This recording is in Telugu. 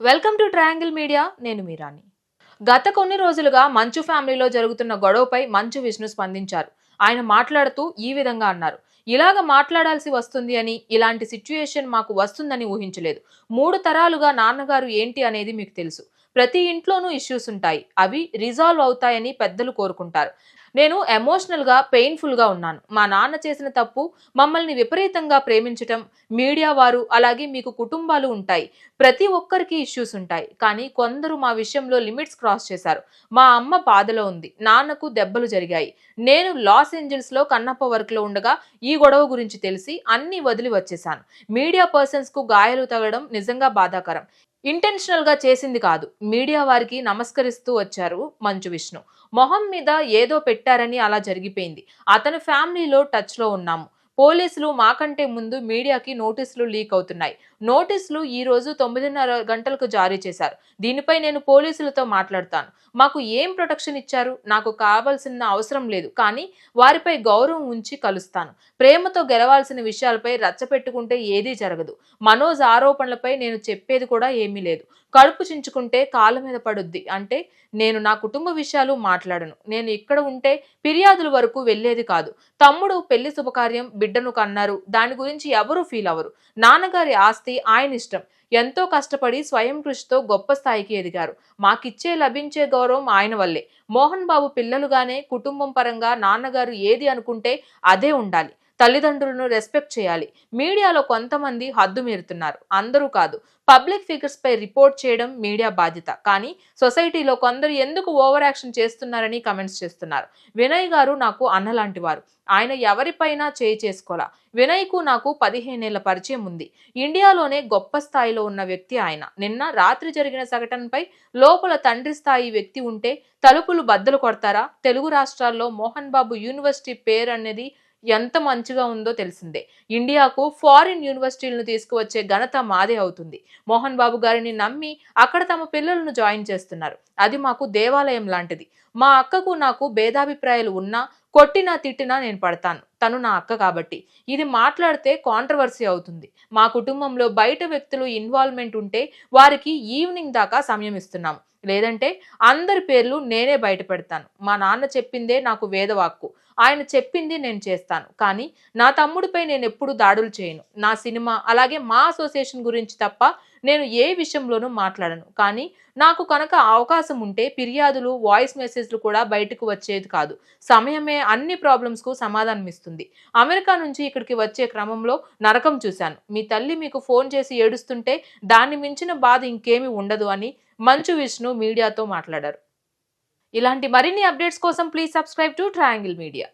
వెల్కమ్ టు ట్రయాంగిల్ మీడియా నేను మీరాని గత కొన్ని రోజులుగా మంచు ఫ్యామిలీలో జరుగుతున్న గొడవపై మంచు విష్ణు స్పందించారు. ఆయన మాట్లాడుతూ ఈ విధంగా అన్నారు ఇలాగ మాట్లాడాల్సి వస్తుంది అని ఇలాంటి సిచ్యుయేషన్ మాకు వస్తుందని ఊహించలేదు. మూడు తరాలుగా నాన్నగారు ఏంటి అనేది మీకు తెలుసు. ప్రతి ఇంట్లోనూ ఇష్యూస్ ఉంటాయి. అవి రిజాల్వ్ అవుతాయని పెద్దలు కోరుకుంటారు. నేను ఎమోషనల్గా పెయిన్ఫుల్గా ఉన్నాను. మా నాన్న చేసిన తప్పు మమ్మల్ని విపరీతంగా ప్రేమించటం మీడియా వారు అలాగే మీకు కుటుంబాలు ఉంటాయి. ప్రతి ఒక్కరికి ఇష్యూస్ ఉంటాయి. కానీ కొందరు మా విషయంలో లిమిట్స్ క్రాస్ చేశారు. మా అమ్మ బాధలో ఉంది. నాన్నకు దెబ్బలు జరిగాయి. నేను లాస్ ఏంజల్స్లో కన్నప్ప వర్క్లో ఉండగా ఈ గొడవ గురించి తెలిసి అన్ని వదిలి వచ్చేసాను మీడియా పర్సన్స్కు గాయాలు తగలడం నిజంగా బాధాకరం. ఇంటెన్షనల్గా చేసింది కాదు. మీడియా వారికి నమస్కరిస్తూ వచ్చారు మంచు విష్ణు. మొహం మీద ఏదో పెట్టారని అలా జరిగిపోయింది. అతని ఫ్యామిలీలో టచ్లో ఉన్నాము. పోలీసులు మాకంటే ముందు మీడియాకి నోటీసులు లీక్ అవుతున్నాయి. నోటీసులు ఈ రోజు తొమ్మిదిన్నర గంటలకు జారీ చేశారు. దీనిపై నేను పోలీసులతో మాట్లాడతాను. మాకు ఏం ప్రొటెక్షన్ ఇచ్చారు? నాకు కావాల్సిన అవసరం లేదు. కానీ వారిపై గౌరవం ఉంచి కలుస్తాను. ప్రేమతో గెలవాల్సిన విషయాలపై రచ్చపెట్టుకుంటే ఏదీ జరగదు. మనోజ్ ఆరోపణలపై నేను చెప్పేది కూడా ఏమీ లేదు. కడుపు చించుకుంటే కాళ్ళ మీద పడుద్ది. అంటే నేను నా కుటుంబ విషయాలు మాట్లాడను. నేను ఇక్కడ ఉంటే ఫిర్యాదుల వరకు వెళ్ళేది కాదు. తమ్ముడు పెళ్ళి శుభకార్యం బిడ్డను కన్నారు. దాని గురించి ఎవరు ఫీల్ అవ్వరు. నాన్నగారి ఆస్తి ఆయన ఇష్టం. ఎంతో కష్టపడి స్వయం కృషితో గొప్ప స్థాయికి ఎదిగారు. మాకిచ్చే లభించే గౌరవం ఆయన వల్లే. మోహన్ బాబు పిల్లలుగానే కుటుంబం పరంగా నాన్నగారు ఏది అనుకుంటే అదే ఉండాలి. తల్లిదండ్రులను రెస్పెక్ట్ చేయాలి. మీడియాలో కొంతమంది హద్దు మీరుతున్నారు. అందరూ కాదు. పబ్లిక్ ఫిగర్స్ పై రిపోర్ట్ చేయడం మీడియా బాధ్యత. కానీ సొసైటీలో కొందరు ఎందుకు ఓవర్ యాక్షన్ చేస్తున్నారని కమెంట్స్ చేస్తున్నారు. వినయ్ గారు నాకు అన్నలాంటి వారు. ఆయన ఎవరిపైనా చేయి చేసుకోలా వినయ్కు నాకు పదిహేనేళ్ళ పరిచయం ఉంది. ఇండియాలోనే గొప్ప స్థాయిలో ఉన్న వ్యక్తి ఆయన. నిన్న రాత్రి జరిగిన సంఘటనపై లోపల తండ్రి స్థాయి వ్యక్తి ఉంటే తలుపులు బద్దలు కొడతారా? తెలుగు రాష్ట్రాల్లో మోహన్ బాబు యూనివర్సిటీ పేరు అనేది ఎంత మంచిగా ఉందో తెలిసిందే. ఇండియాకు ఫారిన్ యూనివర్సిటీలను తీసుకువచ్చే ఘనత మాదే అవుతుంది. మోహన్ బాబు గారిని నమ్మి అక్కడ తమ పిల్లలను జాయిన్ చేస్తున్నారు. అది మాకు దేవాలయం లాంటిది. మా అక్కకు నాకు భేదాభిప్రాయాలు ఉన్నా కొట్టినా తిట్టినా నేను పడతాను. తను నా అక్క కాబట్టి. ఇది మాట్లాడితే కాంట్రవర్సీ అవుతుంది. మా కుటుంబంలో బయట వ్యక్తులు ఇన్వాల్వ్మెంట్ ఉంటే వారికి ఈవినింగ్ దాకా సమయం ఇస్తున్నాం లేదంటే అందరి పేర్లు నేనే బయట పెడతాను. మా నాన్న చెప్పిందే నాకు వేదవాక్కు. ఆయన చెప్పింది నేను చేస్తాను. కానీ నా తమ్ముడిపై నేను ఎప్పుడు దాడులు చేయను. నా సినిమా అలాగే మా అసోసియేషన్ గురించి తప్ప నేను ఏ విషయంలోనూ మాట్లాడను. కానీ నాకు కనుక అవకాశం ఉంటే ఫిర్యాదులు వాయిస్ మెసేజ్లు కూడా బయటకు వచ్చేది కాదు. సమయమే అన్ని ప్రాబ్లమ్స్కు సమాధానం ఇస్తుంది. అమెరికా నుంచి ఇక్కడికి వచ్చే క్రమంలో నరకం చూశాను. మీ తల్లి మీకు ఫోన్ చేసి ఏడుస్తుంటే దాన్ని మించిన బాధ ఇంకేమీ ఉండదు అని మంచు విష్ణు మీడియాతో మాట్లాడారు. ఇలాంటి మరిన్ని అప్డేట్స్ కోసం please subscribe to triangle media